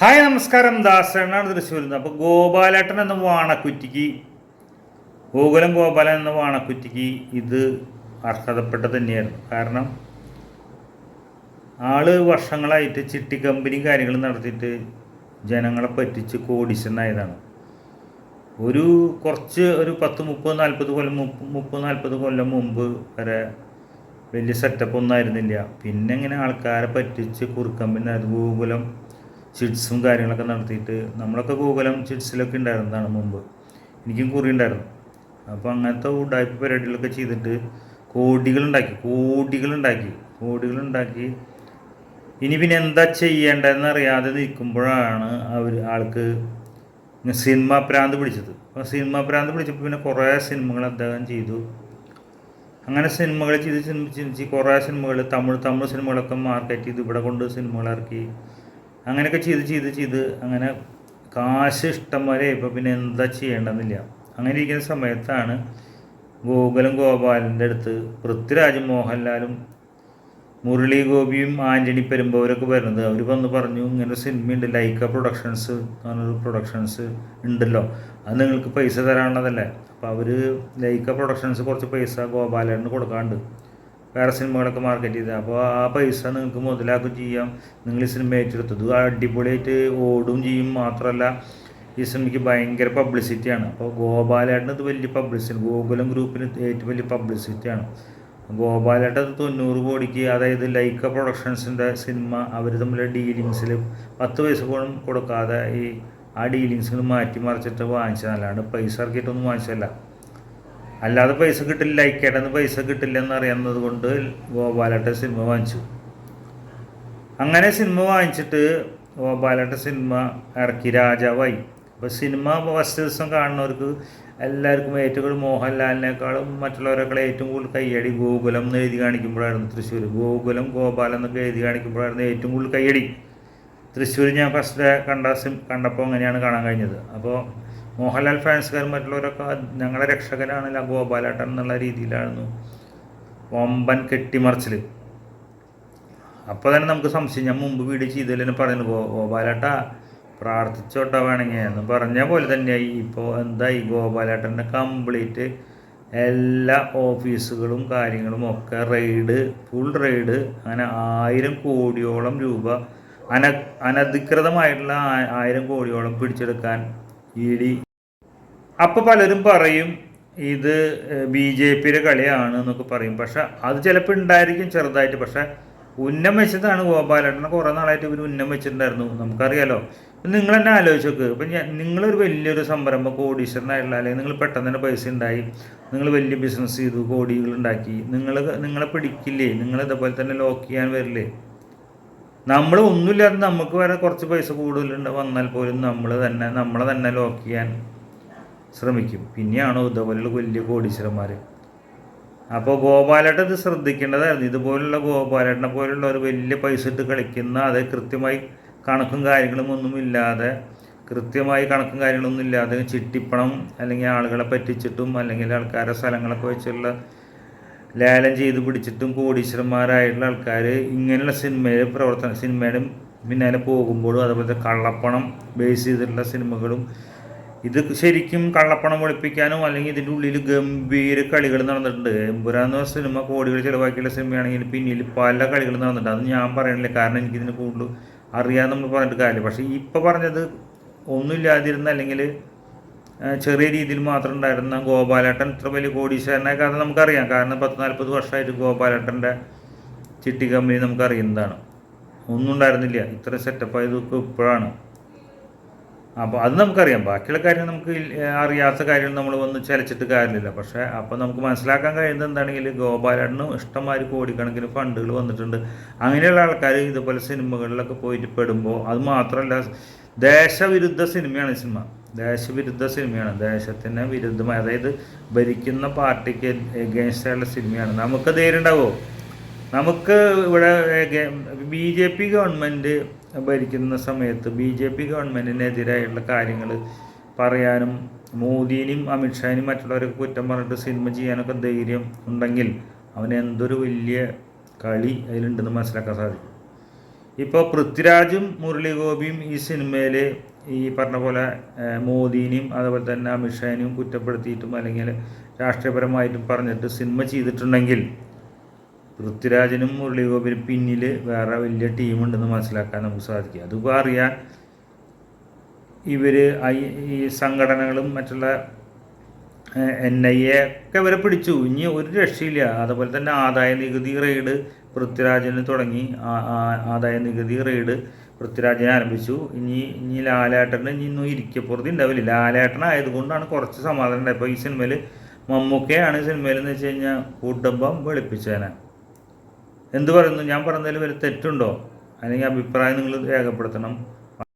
Hi നമസ്കാരം. ദാസനാണ് തൃശ്ശൂരിൽ നിന്ന്. അപ്പോൾ ഗോപാലേട്ടൻ എന്ന വാണക്കുറ്റിക്ക് ഗോകുലം ഗോപാലൻ എന്ന വാണക്കുറ്റിക്ക് ഇത് അർഹതപ്പെട്ട തന്നെയായിരുന്നു. കാരണം ആൾ വർഷങ്ങളായിട്ട് ചിട്ടി കമ്പനി കാര്യങ്ങൾ നടത്തിയിട്ട് ജനങ്ങളെ പറ്റിച്ച് കോടീശനായതാണ് ഒരു കുറച്ച് ഒരു പത്ത് മുപ്പത് നാൽപ്പത് കൊല്ലം മുപ്പ മുപ്പത് നാൽപ്പത് കൊല്ലം മുമ്പ് വരെ വലിയ സെറ്റപ്പ് ഒന്നും ആയിരുന്നില്ല. പിന്നെ ഇങ്ങനെ ആൾക്കാരെ പറ്റിച്ച് കുറുക്കമ്പനി ഗൂഗുലം ചിറ്റ്സും കാര്യങ്ങളൊക്കെ നടത്തിയിട്ട് നമ്മളൊക്കെ ഗൂഗുലം ചിറ്റ്സിലൊക്കെ ഉണ്ടായിരുന്നതാണ് മുമ്പ്. എനിക്കും കുറി ഉണ്ടായിരുന്നു. അപ്പോൾ അങ്ങനത്തെ ഉടായ്പ പരിപാടികളൊക്കെ ചെയ്തിട്ട് കോടികളുണ്ടാക്കി കോടികളുണ്ടാക്കി കോടികളുണ്ടാക്കി ഇനി പിന്നെ എന്താ ചെയ്യേണ്ടതെന്ന് അറിയാതെ നിൽക്കുമ്പോഴാണ് അവർ ആൾക്ക് സിനിമ പ്രാന്ത് പിടിച്ചത്. അപ്പോൾ സിനിമ പ്രാന്ത് പിടിച്ചപ്പോൾ പിന്നെ കുറേ സിനിമകൾ അദ്ദേഹം ചെയ്തു. അങ്ങനെ സിനിമകൾ ചെയ്ത് സിനിമ ചിന്തിച്ച് കുറേ സിനിമകൾ തമിഴ് തമിഴ് സിനിമകളൊക്കെ മാർക്കറ്റ് ചെയ്ത് ഇവിടെ കൊണ്ട് സിനിമകൾ ഇറക്കി. അങ്ങനെയൊക്കെ ചെയ്ത് ചെയ്ത് ചെയ്ത് അങ്ങനെ കാശ് ഇഷ്ടം പോലെ ഇപ്പോൾ പിന്നെ എന്താ ചെയ്യേണ്ടതെന്നില്ല അങ്ങനെ ഇരിക്കുന്ന സമയത്താണ് ഗോകുലം ഗോപാലന്റെ അടുത്ത് പൃഥ്വിരാജ് മോഹൻലാലും മുരളി ഗോപിയും ആന്റണി പെരുമ്പവരൊക്കെ വരുന്നത്. അവർ വന്ന് പറഞ്ഞു ഇങ്ങനെ സിനിമയുണ്ട് ലൈക്ക പ്രൊഡക്ഷൻസ് അങ്ങനൊരു പ്രൊഡക്ഷൻസ് ഉണ്ടല്ലോ. അത് നിങ്ങൾക്ക് പൈസ തരാനുള്ളതല്ലേ? അപ്പോൾ അവർ ലൈക്ക പ്രൊഡക്ഷൻസ് കുറച്ച് പൈസ ഗോപാലന് കൊടുക്കാണ്ട്. വേറെ സിനിമകളൊക്കെ മാർക്കറ്റ് ചെയ്ത്. അപ്പോൾ ആ പൈസ നിങ്ങൾക്ക് മുതലാക്കുകയും ചെയ്യാം. നിങ്ങൾ ഈ സിനിമ ഏറ്റെടുത്തത്. അടിപൊളിയായിട്ട് ഓടും ചെയ്യും. മാത്രമല്ല ഈ സിനിമയ്ക്ക് ഭയങ്കര പബ്ലിസിറ്റിയാണ് അപ്പോൾ ഗോപാലേട്ടന് ഇത് വലിയ പബ്ലിസിറ്റി ഗോകുലം ഗ്രൂപ്പിന് ഏറ്റവും വലിയ പബ്ലിസിറ്റിയാണ് ഗോപാലേട്ടൻ തൊണ്ണൂറ് കോടിക്ക് അതായത് ലൈക്ക പ്രൊഡക്ഷൻസിന്റെ സിനിമ അവർ തമ്മിലെ ഡീലിങ്സിൽ പത്ത് പൈസ പോലും കൊടുക്കാതെ ഈ ആ ഡീലിങ്സിൽ മാറ്റി മറിച്ചിട്ട് വാങ്ങിച്ചതല്ലാണ്ട് പൈസ ഇറക്കിയിട്ടൊന്നും വാങ്ങിച്ചതല്ല. അല്ലാതെ പൈസ കിട്ടില്ല ലൈക്കേട്ടെന്ന് പൈസ കിട്ടില്ലെന്ന് അറിയുന്നത് കൊണ്ട് ഗോപാലേട്ടൻ സിനിമ വാങ്ങിച്ചു. അങ്ങനെ സിനിമ വാങ്ങിച്ചിട്ട് ഗോപാലേട്ടൻ സിനിമ ഇറക്കി രാജാവായി. അപ്പോൾ സിനിമ ഫസ്റ്റ് ദിവസം കാണുന്നവർക്ക് എല്ലാവർക്കും ഏറ്റവും മോഹൻലാലിനേക്കാളും മറ്റുള്ളവരെക്കാളും ഏറ്റവും കൂടുതൽ കയ്യടി ഗോകുലം എന്ന് എഴുതി കാണിക്കുമ്പോഴായിരുന്നു തൃശ്ശൂർ ഗോകുലം ഗോപാലം എന്നൊക്കെ എഴുതി കാണിക്കുമ്പോഴായിരുന്നു ഏറ്റവും കൂടുതൽ കയ്യടി. തൃശ്ശൂർ ഞാൻ ഫസ്റ്റ് കണ്ട സിം കണ്ടപ്പോൾ അങ്ങനെയാണ് കാണാൻ കഴിഞ്ഞത്. അപ്പോൾ മോഹൻലാൽ ഫാൻസുകാർ മറ്റുള്ളവരൊക്കെ ഞങ്ങളുടെ രക്ഷകനാണ് ഗോപാലേട്ടൻ എന്നുള്ള രീതിയിലായിരുന്നു. വമ്പൻ കെട്ടിമറിച്ചിൽ അപ്പോൾ തന്നെ നമുക്ക് സംശയം. ഞാൻ മുമ്പ് വീഡിയോ ചെയ്തതിൽ പറയുന്നു ഗോപാലേട്ട പ്രാർത്ഥിച്ചോട്ടോ വേണമെങ്കിൽ. എന്ന് പറഞ്ഞ പോലെ തന്നെയായി. ഇപ്പോൾ എന്തായി? ഗോപാലേട്ടന്റെ കംപ്ലീറ്റ് എല്ലാ ഓഫീസുകളും കാര്യങ്ങളും ഒക്കെ റെയ്ഡ് ഫുൾ റെയ്ഡ് അങ്ങനെ ആയിരം കോടിയോളം രൂപ അന അനധികൃതമായിട്ടുള്ള ആയിരം കോടിയോളം പിടിച്ചെടുക്കാൻ ഇ ഡി അപ്പോൾ പലരും പറയും ഇത് ബി ജെ പിയുടെ കളിയാണ് എന്നൊക്കെ പറയും. പക്ഷെ അത് ചിലപ്പോൾ ഉണ്ടായിരിക്കും ചെറുതായിട്ട്. പക്ഷെ ഉന്നം വെച്ചതാണ് ഗോപാലേട്ടനെ കുറേ നാളായിട്ട് ഇവർ ഉന്നം വെച്ചിട്ടുണ്ടായിരുന്നു. നമുക്കറിയാലോ. നിങ്ങൾ തന്നെ ആലോചിച്ച് നോക്ക്. ഇപ്പം ഞാൻ നിങ്ങളൊരു വലിയൊരു സംരംഭം കോടീശ്വരനായിട്ടുള്ള അല്ലെങ്കിൽ നിങ്ങൾ പെട്ടെന്ന് തന്നെ പൈസ ഉണ്ടായി നിങ്ങൾ വലിയ ബിസിനസ് ചെയ്തു കോടികൾ ഉണ്ടാക്കി നിങ്ങൾ നിങ്ങളെ പിടിക്കില്ലേ? നിങ്ങൾ ഇതേപോലെ തന്നെ ലോക്ക് ചെയ്യാൻ വരില്ലേ? നമ്മൾ ഒന്നുമില്ലാതെ നമുക്ക് വരെ കുറച്ച് പൈസ കൂടുതലുണ്ട് വന്നാൽ പോലും നമ്മൾ തന്നെ നമ്മളെ തന്നെ ലോക്ക് ചെയ്യാൻ ശ്രമിക്കും. പിന്നെയാണോ ഇതേപോലെയുള്ള വലിയ കോടീശ്വരന്മാർ അപ്പോൾ ഗോപാലേട്ടൻ ഇത് ശ്രദ്ധിക്കേണ്ടതായിരുന്നു. ഇതുപോലുള്ള ഗോപാലേട്ടനെ പോലുള്ള ഒരു വലിയ പൈസ ഇട്ട് കളിക്കുന്ന അത് കൃത്യമായി കണക്കും കാര്യങ്ങളും ഒന്നും ഇല്ലാതെ കൃത്യമായി കണക്കും കാര്യങ്ങളൊന്നും ഇല്ലാതെ ചിട്ടിപ്പണം അല്ലെങ്കിൽ ആളുകളെ പറ്റിച്ചിട്ടും അല്ലെങ്കിൽ ആൾക്കാരെ സ്ഥലങ്ങളൊക്കെ വെച്ചുള്ള ലേലം ചെയ്ത് പിടിച്ചിട്ടും കോടീശ്വരന്മാരായിട്ടുള്ള ആൾക്കാർ ഇങ്ങനെയുള്ള സിനിമയിൽ പ്രവർത്തന സിനിമയുടെ പിന്നാലെ പോകുമ്പോഴും അതുപോലെ കള്ളപ്പണം ബേസ് ചെയ്തിട്ടുള്ള സിനിമകളും ഇത് ശരിക്കും കള്ളപ്പണം വെളുപ്പിക്കാനും അല്ലെങ്കിൽ ഇതിന്റെ ഉള്ളിൽ ഗംഭീര കളികൾ നടന്നിട്ടുണ്ട്. എമ്പുരാൻ എന്ന് സിനിമ കോടികൾ ചിലവാക്കിയുള്ള സിനിമയാണെങ്കിൽ പിന്നിൽ പല കളികൾ നടന്നിട്ടുണ്ട്. അത് ഞാൻ പറയണില്ല. കാരണം എനിക്കിതിന് കൂടുതൽ അറിയാമെന്ന് നമ്മൾ പറഞ്ഞിട്ട് കാര്യമില്ല. പക്ഷേ ഇപ്പോൾ പറഞ്ഞത് ഒന്നുമില്ലാതിരുന്ന അല്ലെങ്കിൽ ചെറിയ രീതിയിൽ മാത്രം ഉണ്ടായിരുന്ന ഗോപാലേട്ടൻ ഇത്ര വലിയ കോടീശ്വരനായ കാരണം നമുക്കറിയാം. കാരണം പത്ത് നാൽപ്പത് വർഷമായിട്ട് ഗോപാലേട്ടന്റെ ചിട്ടി കമ്പനി നമുക്കറിയുന്നതാണ്. ഒന്നും ഉണ്ടായിരുന്നില്ല. ഇത്ര സെറ്റപ്പ് ആയതൊക്കെ ഇപ്പോഴാണ്. അപ്പോൾ അത് നമുക്കറിയാം. ബാക്കിയുള്ള കാര്യം നമുക്ക് അറിയാത്ത കാര്യങ്ങൾ നമ്മൾ വന്ന് ചലച്ചിട്ട് കാര്യമില്ല. പക്ഷേ അപ്പോൾ നമുക്ക് മനസ്സിലാക്കാൻ കഴിയുന്നത് എന്താണെങ്കിൽ ഗോപാലേട്ടന് ഇഷ്ടംമാതിരി കോടിക്കണക്കിന് ഫണ്ടുകൾ വന്നിട്ടുണ്ട്. അങ്ങനെയുള്ള ആൾക്കാർ ഇതുപോലെ സിനിമകളിലൊക്കെ പോയിട്ട് പെടുമ്പോൾ അത് മാത്രമല്ല ദേശവിരുദ്ധ സിനിമയാണ് സിനിമ. ദേശവിരുദ്ധ സിനിമയാണ്. ദേശത്തിന് വിരുദ്ധമായ അതായത് ഭരിക്കുന്ന പാർട്ടിക്ക് എഗെയിൻസ്റ്റ് ആയിട്ടുള്ള സിനിമയാണ്. നമുക്ക് ധൈര്യം ഉണ്ടാവുമോ നമുക്ക് ഇവിടെ ബി ജെ പി ഗവൺമെന്റ് ഭരിക്കുന്ന സമയത്ത് ബി ജെ പി ഗവൺമെന്റിനെതിരായുള്ള കാര്യങ്ങൾ പറയാനും മോദിനെയും അമിത്ഷാനെയും മറ്റുള്ളവരൊക്കെ കുറ്റം പറഞ്ഞിട്ട് സിനിമ ചെയ്യാനൊക്കെ ധൈര്യം ഉണ്ടെങ്കിൽ അവന് എന്തൊരു വലിയ കളി അതിലുണ്ടെന്ന് മനസ്സിലാക്കാൻ സാധിക്കും. ഇപ്പോൾ പൃഥ്വിരാജും മുരളി ഗോപിയും ഈ സിനിമയിൽ ഈ പറഞ്ഞ പോലെ മോദിനെയും അതുപോലെ തന്നെ അമിത്ഷാനെയും കുറ്റപ്പെടുത്തിയിട്ടും അല്ലെങ്കിൽ രാഷ്ട്രീയപരമായിട്ടും പറഞ്ഞിട്ട് സിനിമ ചെയ്തിട്ടുണ്ടെങ്കിൽ പൃഥ്വിരാജിനും മുരളി ഗോപിനും പിന്നിൽ വേറെ വലിയ ടീമുണ്ടെന്ന് മനസ്സിലാക്കാൻ നമുക്ക് സാധിക്കും. അതിപ്പോൾ അറിയാൻ ഇവർ ഈ സംഘടനകളും മറ്റുള്ള എൻ ഐ എ ഒക്കെ ഇവരെ പിടിച്ചു. ഇനി ഒരു രക്ഷയില്ല. അതുപോലെ തന്നെ ആദായ നികുതി റെയ്ഡ് പൃഥ്വിരാജിന് തുടങ്ങി. ആദായ നികുതി റെയ്ഡ് പൃഥ്വിരാജിനെ ആരംഭിച്ചു. ഇനി ഇനി ലാലേട്ടന് ഇനി ഒന്നും ഇരിക്കപ്പുറത്ത് ഉണ്ടാവില്ല. ലാലേട്ടൻ ആയതുകൊണ്ടാണ് കുറച്ച് സമാധാനം ഉണ്ടായത്. ഇപ്പോൾ ഈ സിനിമയിൽ മമ്മൂക്കയാണ് സിനിമയിൽ എന്ന് വെച്ച് കഴിഞ്ഞാൽ കുടുംബം വെളുപ്പിച്ചേനെ. എന്ത് പറയുന്നു? ഞാൻ പറഞ്ഞതിൽ വരെ തെറ്റുണ്ടോ? അല്ലെങ്കിൽ അഭിപ്രായം നിങ്ങൾ രേഖപ്പെടുത്തണം.